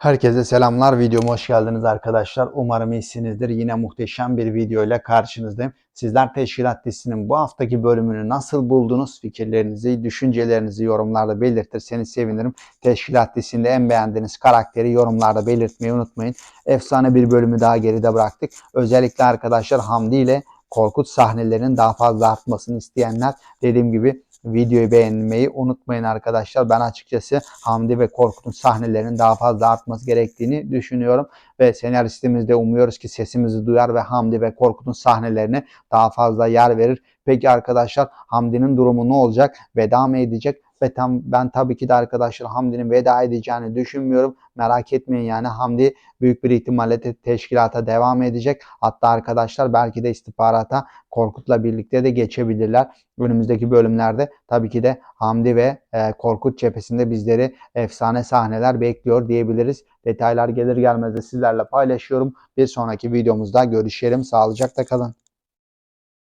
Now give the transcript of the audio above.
Herkese selamlar. Videoma hoş geldiniz arkadaşlar. Umarım iyisinizdir. Yine muhteşem bir video ile karşınızdayım. Sizler Teşkilat dizisinin bu haftaki bölümünü nasıl buldunuz? Fikirlerinizi, düşüncelerinizi yorumlarda belirtirseniz sevinirim. Teşkilat dizisinde en beğendiğiniz karakteri yorumlarda belirtmeyi unutmayın. Efsane bir bölümü daha geride bıraktık. Özellikle arkadaşlar Hamdi ile Korkut sahnelerinin daha fazla artmasını isteyenler dediğim gibi videoyu beğenmeyi unutmayın arkadaşlar. Ben açıkçası Hamdi ve Korkut'un sahnelerinin daha fazla artması gerektiğini düşünüyorum. Ve senaristimiz de umuyoruz ki sesimizi duyar ve Hamdi ve Korkut'un sahnelerine daha fazla yer verir. Peki arkadaşlar Hamdi'nin durumu ne olacak? Veda mı edecek? Tam ben tabii ki de arkadaşlar Hamdi'nin veda edeceğini düşünmüyorum. Merak etmeyin yani Hamdi büyük bir ihtimalle te- teşkilata devam edecek. Hatta arkadaşlar belki de istihbarata Korkut'la birlikte de geçebilirler. Önümüzdeki bölümlerde tabii ki de Hamdi ve e, Korkut cephesinde bizleri efsane sahneler bekliyor diyebiliriz. Detaylar gelir gelmez de sizlerle paylaşıyorum. Bir sonraki videomuzda görüşelim. Sağlıcakla kalın.